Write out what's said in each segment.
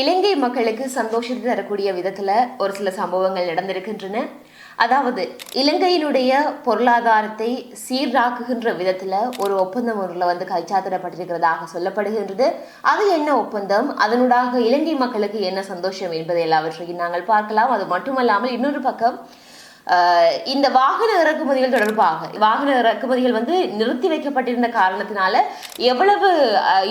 இலங்கை மக்களுக்கு சந்தோஷத்தை தரக்கூடிய விதத்துல ஒரு சில சம்பவங்கள் நடந்திருக்கின்றன. அதாவது இலங்கையினுடைய பொருளாதாரத்தை சீராக்குகின்ற விதத்துல ஒரு ஒப்பந்தம் ஒன்றில் வந்து கைச்சாத்திடப்பட்டிருக்கிறதாக சொல்லப்படுகின்றது. அது என்ன ஒப்பந்தம்? அதனூடாக இலங்கை மக்களுக்கு என்ன சந்தோஷம் என்பதை எல்லாவற்றையும் நாங்கள் பார்க்கலாம். அது மட்டுமல்லாமல் இன்னொரு பக்கம் இந்த வாகன இறக்குமதிகள் தொடர்பாக வாகன இறக்குமதிகள் வந்து நிறுத்தி வைக்கப்பட்டிருந்த காரணத்தினால எவ்வளவு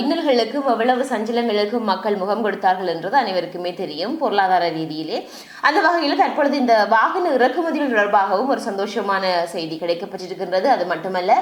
இன்னல்களுக்கும் எவ்வளவு சஞ்சலங்களுக்கும் மக்கள் முகம் கொடுத்தார்கள் என்றது அனைவருக்குமே தெரியும் பொருளாதார ரீதியிலே. அந்த வகையில் தற்பொழுது இந்த வாகன இறக்குமதிகள் தொடர்பாகவும் ஒரு சந்தோஷமான செய்தி கிடைக்கப்பட்டிருக்கின்றது. அது மட்டுமல்ல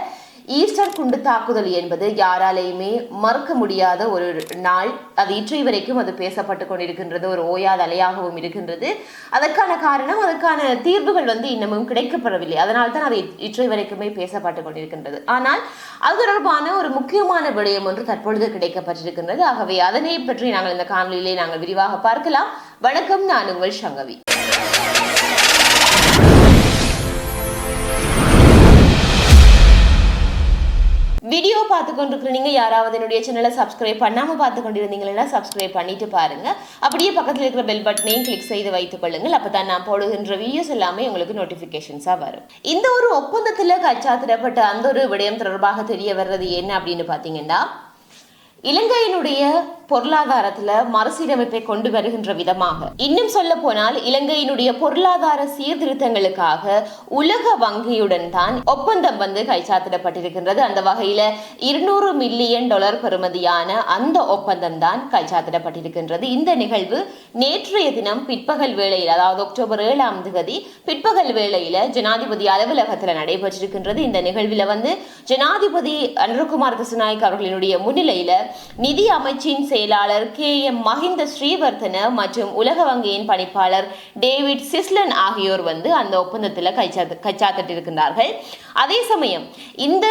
ஈஸ்டர் குண்டு தாக்குதல் என்பது யாராலேயுமே மறுக்க முடியாத ஒரு நாள். அது இற்றை வரைக்கும் அது பேசப்பட்டு கொண்டிருக்கின்றது ஒரு ஓயாத அலையாகவும் இருக்கின்றது. அதற்கான காரணம் அதற்கான தீர்வுகள் வந்து இன்னமும் கிடைக்கப்படவில்லை அதனால் தான் அது இற்றை வரைக்குமே பேசப்பட்டு கொண்டிருக்கின்றது. ஆனால் அது தொடர்பான ஒரு முக்கியமான விடயம் ஒன்று தற்பொழுது கிடைக்கப்பட்டிருக்கின்றது. ஆகவே அதனை பற்றி நாங்கள் இந்த காணொலியிலே நாங்கள் விரிவாக பார்க்கலாம். வணக்கம் நான் உங்கள் சங்கவி. பார்த்து கொண்டிருக்கிற நீங்க யாராவது என்னுடைய சேனலை சப்ஸ்கிரைப் பண்ணாமல் பார்த்து கொண்டிருந்தீங்கன்னா சப்ஸ்கிரைப் பண்ணிட்டு பாருங்க. அப்படியே பக்கத்தில் இருக்கிற பெல் பட்டனையும் கிளிக் செய்து வைத்துக் கொள்ளுங்கள். அப்போ தான் நான் போடுகின்ற வீடியோஸ் எல்லாமே உங்களுக்கு நோட்டிஃபிகேஷன்ஸாக வரும். இந்த ஒரு ஒப்பந்தத்தில் கச்சா திடப்பட்ட அந்த ஒரு விடயம் தொடர்பாக தெரிய வர்றது என்ன அப்படின்னு பார்த்தீங்கன்னா இலங்கையினுடைய பொருளாதாரத்துல மறுசீரமைப்பை கொண்டு வருகின்ற விதமாக. இன்னும் சொல்ல போனால் இலங்கையினுடைய பொருளாதார சீர்திருத்தங்களுக்காக உலக வங்கியுடன் தான் ஒப்பந்தம் வந்து கைச்சாத்திடப்பட்டிருக்கின்றது. அந்த வகையில இருநூறு மில்லியன் டாலர் பெறுமதியான அந்த ஒப்பந்தம் தான் கைச்சாத்திடப்பட்டிருக்கின்றது. இந்த நிகழ்வு நேற்றைய தினம் பிற்பகல் வேளையில் அதாவது அக்டோபர் ஏழாம் தேதி பிற்பகல் வேளையில ஜனாதிபதி அலுவலகத்தில் நடைபெற்றிருக்கின்றது. இந்த நிகழ்வில் வந்து ஜனாதிபதி அனுரகுமார் திசுநாயக் அவர்களினுடைய முன்னிலையில நிதி அமைச்சின் செயலாளர் கே எம் மஹிந்த ஸ்ரீவர்தன மற்றும் உலக வங்கியின் பணிப்பாளர் டேவிட் சிஸ்லன் ஆகியோர் வந்து அந்த ஒப்பந்தத்தில் கைச்சாத்து கைச்சாத்திட்டிருக்கின்றார்கள் அதே சமயம் இந்த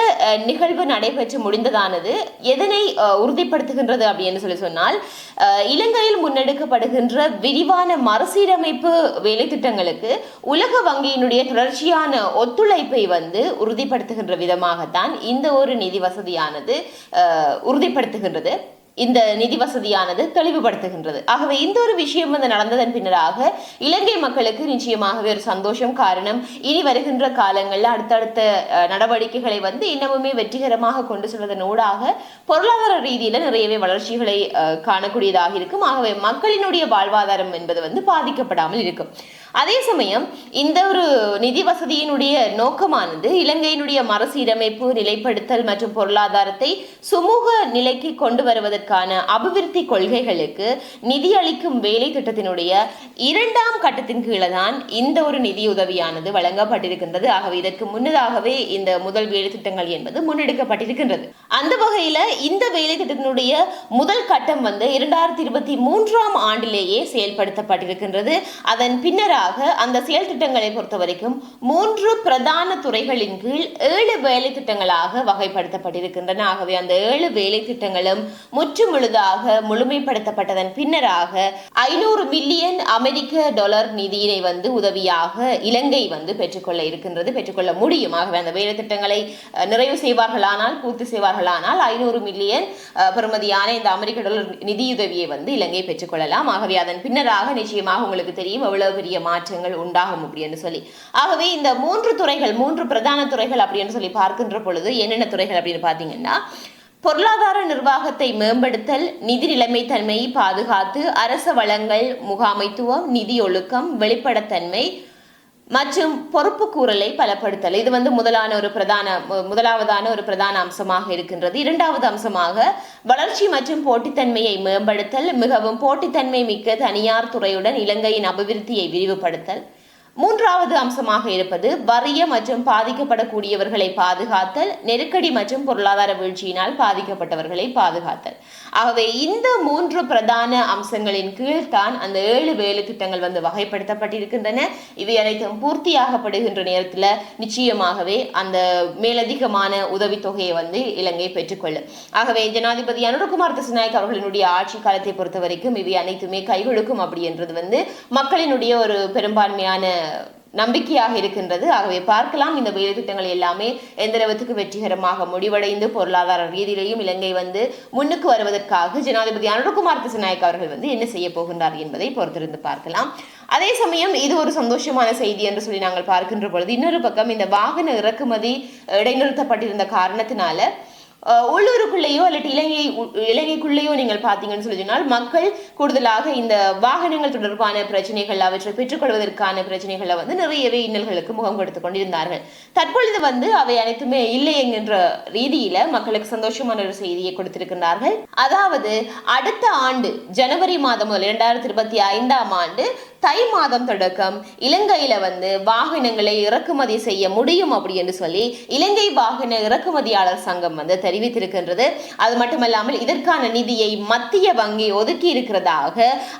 நிகழ்வு நடைபெற்று முடிந்ததானது எதனை உறுதிப்படுத்துகின்றது அப்படின்னு சொல்லி சொன்னால் இலங்கையில் முன்னெடுக்கப்படுகின்ற விரிவான மறுசீரமைப்பு வேலை திட்டங்களுக்கு உலக வங்கியினுடைய தொடர்ச்சியான ஒத்துழைப்பை வந்து உறுதிப்படுத்துகின்ற விதமாகத்தான் இந்த ஒரு நிதி வசதியானது உறுதிப்படுத்துகின்ற இருக்கின்றது இந்த நிதி வசதியானது தெளிவுபடுத்துகின்றது. ஆகவே இந்த ஒரு விஷயம் வந்து நடந்ததன் பின்னராக இலங்கை மக்களுக்கு நிச்சயமாகவே ஒரு சந்தோஷம் காரணம். இனி வருகின்ற காலங்களில் அடுத்தடுத்த நடவடிக்கைகளை வந்து இன்னமுமே வெற்றிகரமாக கொண்டு செல்வதன் ஊடாக பொருளாதார ரீதியில நிறையவே வளர்ச்சிகளை காணக்கூடியதாக இருக்கும். ஆகவே மக்களினுடைய வாழ்வாதாரம் என்பது வந்து பாதிக்கப்படாமல் இருக்கும். அதே சமயம் இந்த ஒரு நிதி வசதியினுடைய நோக்கமானது இலங்கையினுடைய மறுசீரமைப்பு நிலைப்படுத்தல் மற்றும் பொருளாதாரத்தை சுமூக நிலைக்கு கொண்டு வருவதற்கான அபிவிருத்தி கொள்கைகளுக்கு நிதி அளிக்கும் வேலை திட்டத்தினுடைய இரண்டாம் கட்டத்தின் கீழே தான் இந்த ஒரு நிதியுதவியானது வழங்கப்பட்டிருக்கின்றது. ஆகவே இதற்கு முன்னதாகவே இந்த முதல் வேலை திட்டங்கள் என்பது முன்னெடுக்கப்பட்டிருக்கின்றது. அந்த வகையில் இந்த வேலை திட்டத்தினுடைய முதல் கட்டம் வந்து இரண்டாயிரத்தி இருபத்தி மூன்றாம் ஆண்டிலேயே செயல்படுத்தப்பட்டிருக்கின்றது. அதன் பின்னராக அந்த செயல் திட்டங்களை பொறுத்த வரைக்கும் மூன்று பிரதான துறைகளின் கீழ் ஏழு வேலை திட்டங்களாக வகைப்படுத்தப்பட்டிருக்கின்றன. ஆகவே அந்த ஏழு வேலை திட்டங்களும் முற்று முழுதாக முழுமைப்படுத்தப்பட்டதன் பின்னராக ஐநூறு மில்லியன் அமெரிக்க டாலர் நிதியினை வந்து உதவியாக இலங்கை வந்து பெற்றுக்கொள்ள இருக்கின்றது. பெற்றுக்கொள்ள முடியும். ஆகவே அந்த வேலை திட்டங்களை நிறைவு செய்வார்களானால் பூர்த்தி செய்வார்களானால் ஐநூறு மில்லியன் அஹ், பெறுமதியான இந்த அமெரிக்க டாலர் நிதியுதவியை வந்து இலங்கை பெற்றுக்கொள்ளலாம். ஆகவே அதன் பின்னராக நிச்சயமாக உங்களுக்கு தெரியும் எவ்வளவு பெரிய மாற்றங்கள் உண்டாகும் அப்படின்னு சொல்லி. ஆகவே இந்த மூன்று துறைகள் மூன்று பிரதான துறைகள் அப்படின்னு சொல்லி பார்க்கின்ற பொழுது என்னென்ன துறைகள் அப்படின்னு பார்த்தீங்கன்னா பொருளாதார நிர்வாகத்தை மேம்படுத்தல் நிதி நிலைமைத்தன்மையை பாதுகாத்து அரச வளங்கள் முகாமைத்துவம் நிதி ஒழுக்கம் வெளிப்படத்தன்மை மற்றும் பொறுப்பு கூறலை பலப்படுத்தல். இது வந்து முதலான ஒரு பிரதான முதலாவதான ஒரு பிரதான அம்சமாக இருக்கின்றது. இரண்டாவது அம்சமாக வளர்ச்சி மற்றும் போட்டித்தன்மையை மேம்படுத்தல் மிகவும் போட்டித்தன்மை மிக்க தனியார் துறையுடன் இலங்கையின் அபிவிருத்தியை விரிவுபடுத்தல். மூன்றாவது அம்சமாக இருப்பது வறிய மற்றும் பாதிக்கப்படக்கூடியவர்களை பாதுகாத்தல் நெருக்கடி மற்றும் பொருளாதார வீழ்ச்சியினால் பாதிக்கப்பட்டவர்களை பாதுகாத்தல். ஆகவே இந்த மூன்று பிரதான அம்சங்களின் கீழ் தான் அந்த ஏழு வேலை திட்டங்கள் வந்து வகைப்படுத்தப்பட்டிருக்கின்றன. இவை அனைத்தும் பூர்த்தியாகப்படுகின்ற நேரத்தில் நிச்சயமாகவே அந்த மேலதிகமான உதவித்தொகையை வந்து இலங்கை பெற்றுக்கொள்ளும். ஆகவே ஜனாதிபதி அனுரகுமார் திசுநாயக் அவர்களினுடைய ஆட்சி காலத்தை பொறுத்த வரைக்கும் இவை அனைத்துமே கைகொடுக்கும் அப்படி என்றது வந்து மக்களினுடைய ஒரு பெரும்பான்மையான நம்பிக்கையாக இருக்கின்றது. ஆகவே பார்க்கலாம் இந்த வேலை திட்டங்கள் எல்லாமே எந்த அளவுக்கு வெற்றிகரமாக முடிவடைந்து பொருளாதார ரீதியிலையும் இலங்கை வந்து முன்னுக்கு வருவதற்காக ஜனாதிபதி அனுர்குமார் திசநாயக் அவர்கள் வந்து என்ன செய்ய போகின்றார் என்பதை பொறுத்திருந்து பார்க்கலாம். அதே சமயம் இது ஒரு சந்தோஷமான செய்தி என்று சொல்லி நாங்கள் பார்க்கின்ற பொழுது இன்னொரு பக்கம் இந்த வாகன இறக்குமதி இடைநிறுத்தப்பட்டிருந்த காரணத்தினால உள்ளூருக்குள்ளேயோ அல்லது இலங்கை இலங்கைக்குள்ளேயோ நீங்கள் பார்த்தீங்கன்னு சொல்லி சொன்னால் மக்கள் கூடுதலாக இந்த வாகனங்கள் தொடர்பான பிரச்சனைகள் அவற்றை பெற்றுக்கொள்வதற்கான பிரச்சனைகளை வந்து நிறையவே இன்னல்களுக்கு முகம் கொடுத்து கொண்டிருந்தார்கள். தற்பொழுது வந்து அவை அனைத்துமே இல்லை என்கின்ற ரீதியில மக்களுக்கு சந்தோஷமான ஒரு செய்தியை கொடுத்திருக்கிறார்கள் அதாவது அடுத்த ஆண்டு ஜனவரி மாதம் முதல் இரண்டாயிரத்தி இருபத்தி ஐந்தாம் ஆண்டு தை மாதம் தொடக்கம். இலங்கையில வந்து வாகனங்களை இறக்குமதி செய்ய முடியும் அப்படின்னு சொல்லி இலங்கை வாகன இறக்குமதியாளர் சங்கம் வந்து தெரிவித்திருக்கின்றது. அது மட்டுமல்லாமல் இதற்கான நிதியை மத்திய வங்கி ஒதுக்கி இருக்கிறதாக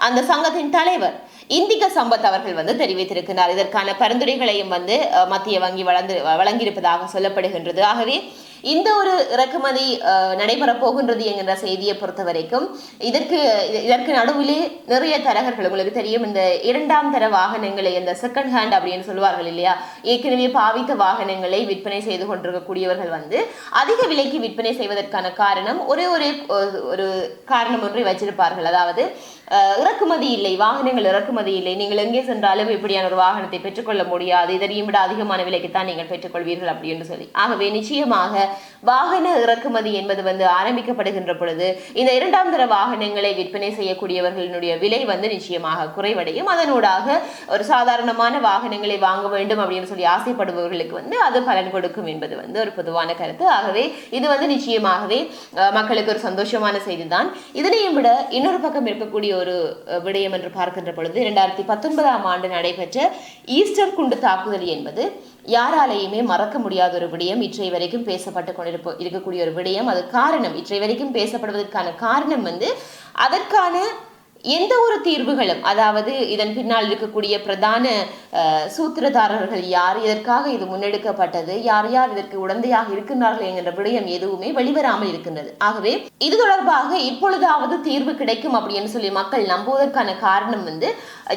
அந்த சங்கத்தின் தலைவர் இந்திக சம்பத் அவர்கள் வந்து தெரிவித்திருக்கிறார். இதற்கான பரிந்துரைகளையும் வந்து மத்திய வங்கி வளர்ந்து வழங்கியிருப்பதாக சொல்லப்படுகின்றது. ஆகவே இந்த ஒரு இறக்குமதி நடைபெற போகின்றது என்கின்ற செய்தியை பொறுத்த வரைக்கும் இதற்கு இதற்கு நடுவிலே நிறைய தரகர்கள் உங்களுக்கு தெரியும் இந்த இரண்டாம் தர வாகனங்களை இந்த செகண்ட் ஹேண்ட் அப்படின்னு சொல்லுவார்கள் இல்லையா? ஏற்கனவே பாவித்த வாகனங்களை விற்பனை செய்து கொண்டிருக்கக்கூடியவர்கள் வந்து அதிக விலைக்கு விற்பனை செய்வதற்கான காரணம் ஒரே ஒரே ஒரு- ஒரு காரணம் ஒன்றை வச்சிருப்பார்கள். அதாவது இறக்குமதி இல்லை வாகனங்கள் இறக்குமதி இல்லை நீங்கள் எங்கே சென்றாலும் இப்படியான ஒரு வாகனத்தை பெற்றுக்கொள்ள முடியாது. இதனையும் விட அதிகமான விலைக்குத்தான் நீங்கள் பெற்றுக்கொள்வீர்கள் அப்படி என்று சொல்லி. ஆகவே நிச்சயமாக வாகன இறக்குமதி என்பது வந்து ஆரம்பிக்கப்படுகின்ற பொழுது இந்த இரண்டாம் தர வாகனங்களை விற்பனை செய்யக்கூடியவர்களினுடைய விலை வந்து நிச்சயமாக குறைவடையும். அதனூடாக ஒரு சாதாரணமான வாகனங்களை வாங்க வேண்டும் அப்படின்னு சொல்லி ஆசைப்படுபவர்களுக்கு வந்து அது பலன் கொடுக்கும் என்பது வந்து ஒரு பொதுவான கருத்து. ஆகவே இது வந்து நிச்சயமாகவே மக்களுக்கு ஒரு சந்தோஷமான செய்தி தான் இதனையும் விட இன்னொரு பக்கம் இருக்கக்கூடிய ஒரு விடயம் என்று பார்க்கின்ற பொழுது இரண்டாயிரத்தி பத்தொன்பதாம் ஆண்டு நடைபெற்ற ஈஸ்டர் குண்டு தாக்குதல் என்பது யாராலேயுமே மறக்க முடியாத ஒரு விடயம். இற்றை வரைக்கும் பேசப்பட்டு கொண்டிருப்ப இருக்கக்கூடிய ஒரு விடயம். அது காரணம். இற்றை வரைக்கும் பேசப்படுவதற்கான காரணம் வந்து அதற்கான எந்த ஒரு தீர்வுகளும் அதாவது இதன் பின்னால் இருக்கக்கூடிய பிரதான சூத்திரதாரர்கள் யார் இதற்காக இது முன்னெடுக்கப்பட்டது யார் யார் இதற்கு உடந்தையாக இருக்கின்றார்கள் என்கின்ற விடயம் எதுவுமே வெளிவராமல் இருக்கின்றது. ஆகவே இது தொடர்பாக இப்பொழுதாவது தீர்வு கிடைக்கும் அப்படின்னு சொல்லி மக்கள் நம்புவதற்கான காரணம் வந்து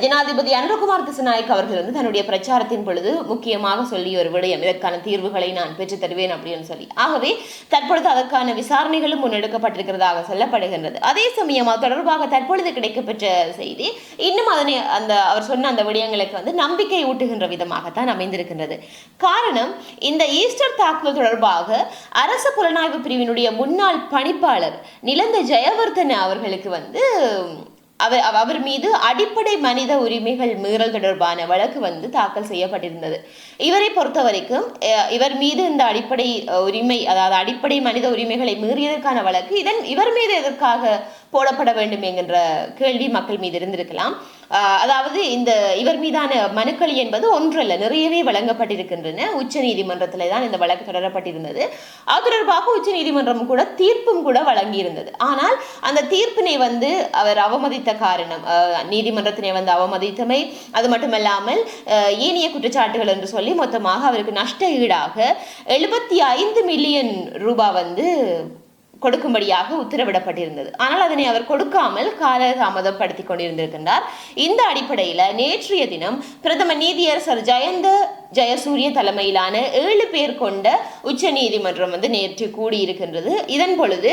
ஜனாதிபதி அனுரகுமார் திசநாயக் அவர்கள் வந்து தன்னுடைய பிரச்சாரத்தின் பொழுது முக்கியமாக சொல்லிய ஒரு விடயம் இதற்கான தீர்வுகளை நான் பெற்று தருவேன் அப்படின்னு சொல்லி. ஆகவே தற்பொழுது அதற்கான விசாரணைகளும் முன்னெடுக்கப்பட்டிருக்கிறதாக சொல்லப்படுகின்றது. அதே சமயம் அது தொடர்பாக தற்பொழுது கிடைக்கப்பெற்ற செய்தி. இன்னும் அதனை அந்த அவர் சொன்ன அந்த விடயங்களுக்கு வந்து நம்பிக்கை ஊட்டுகின்ற விதமாகத்தான் அமைந்திருக்கின்றது. காரணம் இந்த ஈஸ்டர் தாக்குதல் தொடர்பாக அரசு புலனாய்வு பிரிவினுடைய முன்னாள் பணிப்பாளர் நிலந்த ஜெயவர்தன அவர்களுக்கு வந்து அவர் அவர் மீது அடிப்படை மனித உரிமைகள் மீறல் தொடர்பான வழக்கு வந்து தாக்கல் செய்யப்பட்டிருந்தது. இவரை பொறுத்த வரைக்கும் அஹ், இவர் மீது இந்த அடிப்படை உரிமை அதாவது அடிப்படை மனித உரிமைகளை மீறியதற்கான வழக்கு இதன் இவர் மீது எதற்காக போடப்பட வேண்டும் என்கின்ற கேள்வி மக்கள் மீது இருந்திருக்கலாம். அதாவது இந்த இவர் மீதான மனுக்கள் என்பது ஒன்றல்ல நிறையவே வழங்கப்பட்டிருக்கின்றன. உச்ச நீதிமன்றத்தில் தான் இந்த வழக்கு தொடரப்பட்டிருந்தது. அது தொடர்பாக உச்ச நீதிமன்றம் கூட தீர்ப்பும் கூட வழங்கியிருந்தது. ஆனால் அந்த தீர்ப்பினை வந்து அவர் அவமதித்த காரணம் நீதிமன்றத்தினை வந்து அவமதித்தமை. அது மட்டுமல்லாமல் ஏனைய குற்றச்சாட்டுகள் என்று சொல்லி மொத்தமாக அவருக்கு நஷ்ட ஈடாக எழுபத்தி ஐந்து மில்லியன் ரூபாய் வந்து கொடுக்கும்படியாக உத்தரவிடப்பட்டிருந்தது. ஆனால் அதனை அவர் கொடுக்காமல் காலதாமதப்படுத்தி கொண்டிருந்திருக்கின்றார். இந்த அடிப்படையில் நேற்றைய தினம் பிரதம நீதியரசர் ஜெயந்த ஜெயசூரிய தலைமையிலான ஏழு பேர் கொண்ட உச்ச நீதிமன்றம் வந்து நேற்று கூடியிருக்கின்றது. இதன் பொழுது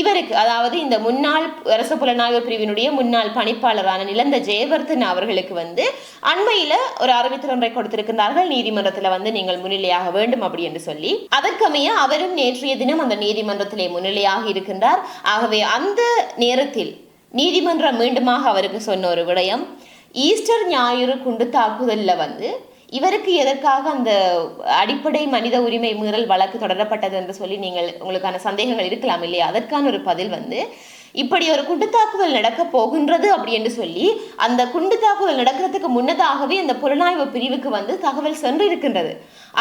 இவருக்கு அதாவது இந்த முன்னாள் அரச புலனாய்வு பிரிவினுடைய முன்னாள் பணிப்பாளரான நிலந்த ஜெயவர்தன் அவர்களுக்கு வந்து அண்மையில ஒரு அறிவித்தல் ஒன்றை கொடுத்திருக்கிறார்கள் நீதிமன்றத்துல வந்து நீங்கள் முன்னிலையாக வேண்டும் அப்படி என்று சொல்லி. அதற்கமைய அவரும் நேற்றைய தினம் அந்த நீதிமன்றத்திலே முன்னிலையாக இருக்கின்றார். ஆகவே அந்த நேரத்தில் நீதிமன்றம் மீண்டுமாக அவருக்கு சொன்ன ஒரு விடயம் ஈஸ்டர் ஞாயிறு குண்டு தாக்குதல்ல வந்து இவருக்கு எதற்காக அந்த அடிப்படை மனித உரிமை மீறல் வழக்கு தொடரப்பட்டது என்று சொல்லி நீங்கள் உங்களுக்கான சந்தேகங்கள் இருக்கலாம் இல்லையா? அதற்கான ஒரு பதில் வந்து இப்படி ஒரு குண்டு தாக்குதல் நடக்க போகின்றது அப்படி என்று சொல்லி அந்த குண்டு தாக்குதல் நடக்கிறதுக்கு முன்னதாகவே அந்த புலனாய்வு பிரிவுக்கு வந்து தகவல் சென்று இருக்கின்றது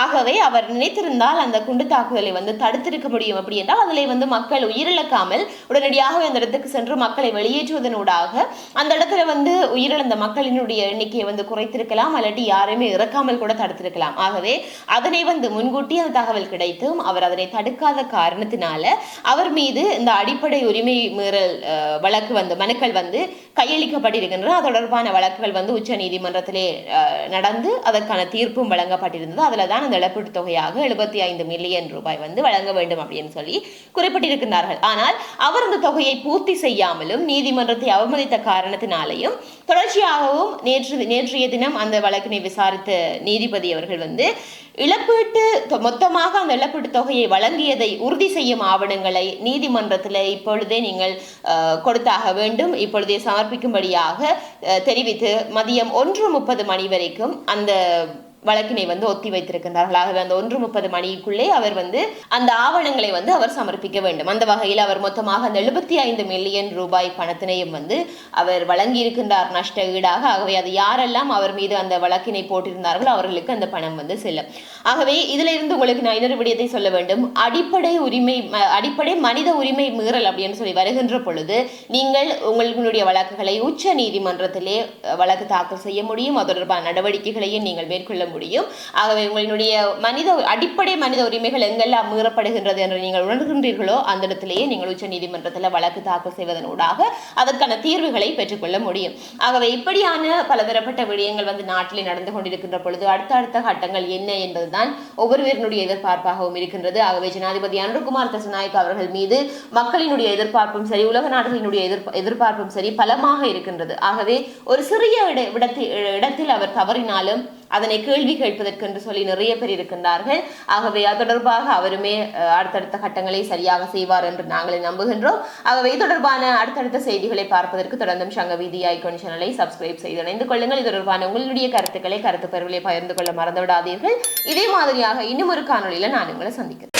ஆகவே அவர் நினைத்திருந்தால் அந்த குண்டு தாக்குதலை வந்து தடுத்திருக்க முடியும். அப்படி என்றால் அதில் வந்து மக்கள் உயிரிழக்காமல் உடனடியாக அந்த இடத்துக்கு சென்று மக்களை வெளியேற்றுவதனூடாக அந்த இடத்துல வந்து உயிரிழந்த மக்களினுடைய எண்ணிக்கையை வந்து குறைத்திருக்கலாம் அல்லாட்டி யாரையுமே இறக்காமல் கூட தடுத்திருக்கலாம். ஆகவே அதனை வந்து முன்கூட்டி அந்த தகவல் கிடைத்தும் அவர் அதனை தடுக்காத காரணத்தினால அவர் மீது இந்த அடிப்படை உரிமை மீறல் வழக்கு வந்து மனுக்கள் வந்து கையளிக்கப்பட்டிருக்கின்றன. அது தொடர்பான வழக்குகள் வந்து உச்ச நீதிமன்றத்திலே நடந்து அதற்கான தீர்ப்பும் வழங்கப்பட்டிருந்தது. அதில் தான் அந்த இழப்பீட்டுத் தொகையாக எழுபத்தி ஐந்து மில்லியன் ரூபாய் வந்து வழங்க வேண்டும் அப்படின்னு சொல்லி குறிப்பிட்டிருக்கிறார்கள் ஆனால் அவர் அந்த தொகையை பூர்த்தி செய்யாமலும் நீதிமன்றத்தை அவமதித்த காரணத்தினாலேயும் தொடர்ச்சியாகவும் நேற்று நேற்றைய தினம் அந்த வழக்கினை விசாரித்த நீதிபதி அவர்கள் வந்து இழப்பீட்டு மொத்தமாக அந்த இழப்பீட்டு தொகையை வழங்கியதை உறுதி செய்யும் ஆவணங்களை நீதிமன்றத்தில் இப்பொழுதே நீங்கள் கொடுத்தாக வேண்டும். இப்பொழுதே சமர்ப்பிக்கும்படியாக தெரிவித்து மதியம் ஒன்று முப்பது மணி வரைக்கும் அந்த வழக்கினை வந்து ஒத்தி வைத்திருக்கின்றார்கள். ஆகவே அந்த ஒன்று முப்பது மணிக்குள்ளே அவர் வந்து அந்த ஆவணங்களை வந்து அவர் சமர்ப்பிக்க வேண்டும். அந்த வகையில் அவர் மொத்தமாக அந்த எழுபத்தி ஐந்து மில்லியன் ரூபாய் பணத்தினையும் வந்து அவர் வழங்கியிருக்கின்றார். நஷ்ட ஈடாக. ஆகவே அது யாரெல்லாம் அவர் மீது அந்த வழக்கினை போட்டிருந்தார்களோ அவர்களுக்கு அந்த பணம் வந்து செல்லும். ஆகவே இதுல இருந்து உங்களுக்கு நான் இன்னொரு விடயத்தை சொல்ல வேண்டும். அடிப்படை உரிமை அடிப்படை மனித உரிமை மீறல் அப்படின்னு சொல்லி வருகின்ற பொழுது நீங்கள் உங்களுடைய வழக்குகளை உச்ச நீதிமன்றத்திலே வழக்கு தாக்கல் செய்ய முடியும். அது தொடர்பான நடவடிக்கைகளையும் நீங்கள் மேற்கொள்ள முடியும். ஆகவே உங்களுடைய மனித அடிப்படை மனித உரிமைகள் எங்கெல்லாம் மீறப்படுகின்றது என்று நீங்கள் உணர்கின்றீர்களோ அந்த இடத்திலேயே நீங்கள் உச்ச நீதிமன்றத்தில் வழக்கு தாக்கல் செய்வதனூடாக அதற்கான தீர்வுகளை பெற்றுக்கொள்ள முடியும். ஆகவே இப்படியான பலதரப்பட்ட விடயங்கள் வந்து நாட்டில் நடந்து கொண்டிருக்கின்ற பொழுது அடுத்தடுத்த கட்டங்கள் என்ன என்பதுதான் ஒவ்வொருவரினுடைய எதிர்பார்ப்பாகவும் இருக்கின்றது. ஆகவே ஜனாதிபதி அனுகுமார் தசநாயக் அவர்கள் மீது மக்களினுடைய எதிர்பார்ப்பும் சரி உலக நாடுகளினுடைய எதிர்ப்ப எதிர்பார்ப்பும் சரி பலமாக இருக்கின்றது. ஆகவே ஒரு சிறிய இட- இடத்தில் இடத்தில் அவர் தவறினாலும் அதனை கேள்வி கேட்பதற்கு என்று சொல்லி நிறைய பேர் இருக்கின்றார்கள். ஆகவே அது தொடர்பாக அவருமே அஹ், அடுத்தடுத்த கட்டங்களை சரியாக செய்வார் என்று நாங்களே நம்புகின்றோம். ஆகவே இது தொடர்பான அடுத்தடுத்த செய்திகளை பார்ப்பதற்கு தொடர்ந்தும் சங்க வீதி ஐக்கோன் சேனலை சப்ஸ்கிரைப் செய்து இணைந்து கொள்ளுங்கள். இது தொடர்பான உங்களுடைய கருத்துக்களை கருத்து பருவிலே பகிர்ந்து கொள்ள மறந்துவிடாதீர்கள். இதே மாதிரியாக இன்னும் ஒரு காணொலியில் நான் உங்களை சந்திக்கிறேன்.